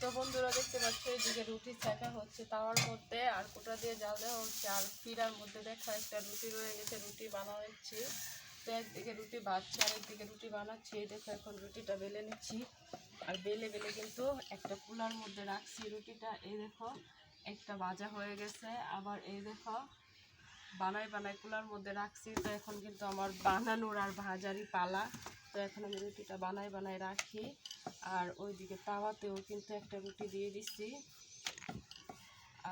তো বন্ধুরা দেখতে পাচ্ছ এইদিকে রুটি ছাকা হচ্ছে তাওয়ার মধ্যে, আর কোটা দিয়ে জাল দেওয়া হচ্ছে, আর ফিরার মধ্যে দেখা একটা রুটি রয়ে গেছে, রুটি বানাচ্ছি তো একদিকে রুটি বাচ্চা আর একদিকে রুটি বানাচ্ছি, এই দেখো এখন রুটিটা বেলে নিচ্ছি। আর বেলে বেলে কিন্তু একটা কুলার মধ্যে রাখছি রুটিটা, এই দেখো, একটা ভাজা হয়ে গেছে। আবার এই দেখো বানাই বানাই কুলার মধ্যে রাখছি। তো এখন কিন্তু আমার বানানোর আর ভাজারই পালা। তো এখন আমি রুটিটা বানাই বানাই রাখি। আর ওইদিকে তাওয়াতেও কিন্তু একটা রুটি দিয়ে দিচ্ছি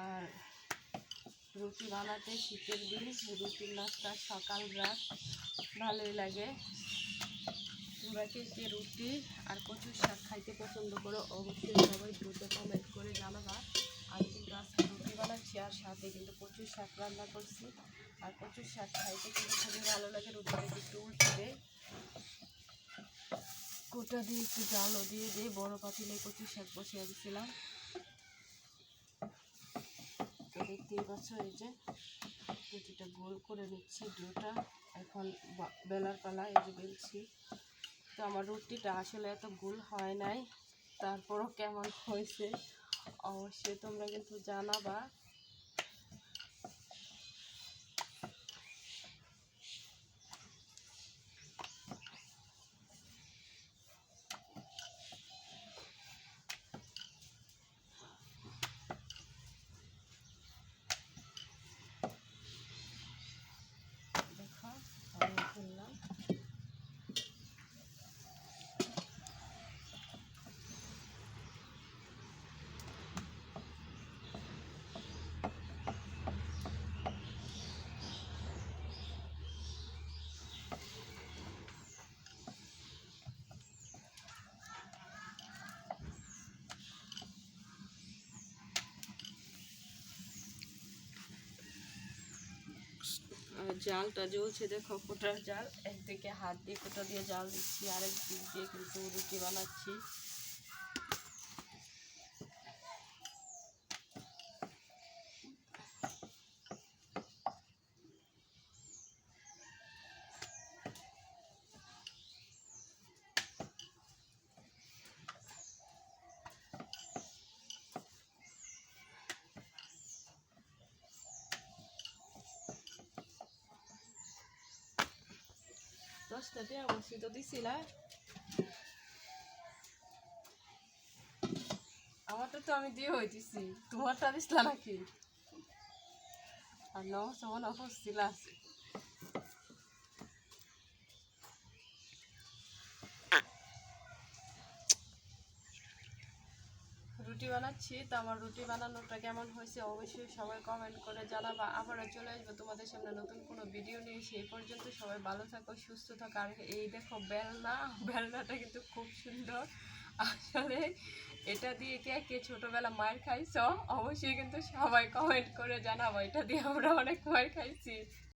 আর রুটি বানাতে শীতের দিন রুটির নাস্তা সকাল রাত ভালোই লাগে। তোমরা কে রুটি আর কচুর শাক খাইতে পছন্দ করো, অবশ্যই সবাই দ্রুত কমেন্ট করে জানাবা। আমি কিন্তু আজকে রুটি বানাচ্ছি আর সাথে কিন্তু প্রচুর শাক রান্না করছি। আর প্রচুর শাক খাইতে কিন্তু খুবই ভালো লাগে রুটিটা একটু উল্টে কোটা দিয়ে একটু জালও দিয়ে দিয়ে বড় পাতিলে কচুর শাক বসিয়ে দিয়েছিলাম তো দেখতেই পাচ্ছ এই যে রুটিটা গোল করে নিচ্ছি ডোটা। এখন বেলার পালা, এই যে বেলছি। তো আমার রুটিটা আসলে এত গোল হয় নাই, তারপরও কেমন হয়েছে? অবশ্যই তোমরা কিন্তু জানাবা দেখো আমি খুললাম আর জালটা জ্বলছে, দেখো কোটার জাল। একদিকে হাত দিয়ে কোটা দিয়ে জাল দিচ্ছি, আরেক দিক দিয়ে কিন্তু রুটি বানাচ্ছি। দশটা দিয়ে অবশ্যই তো দিছিলা আমারটা তো আমি দিয়ে হইতেছি। তোমারটা দিছিলা নাকি? আর নমস্কার সমান অবস্থিলা আছে রুটি বানাচ্ছি, তো আমার রুটি বানানোটা কেমন হয়েছে অবশ্যই সবাই কমেন্ট করে জানাবা। আবারও চলে আসব তোমাদের সামনে নতুন কোনো ভিডিও নিয়ে। সেই পর্যন্ত সবাই ভালো থাকো, সুস্থ থাকো। আর এই দেখো বেলনা, বেলনাটা কিন্তু খুব সুন্দর। আসলে এটা দিয়ে কে কে ছোটবেলা মায়ের খাইছ, অবশ্যই কিন্তু সবাই কমেন্ট করে জানাব। এটা দিয়ে আমরা অনেক মায়ের খাইছি।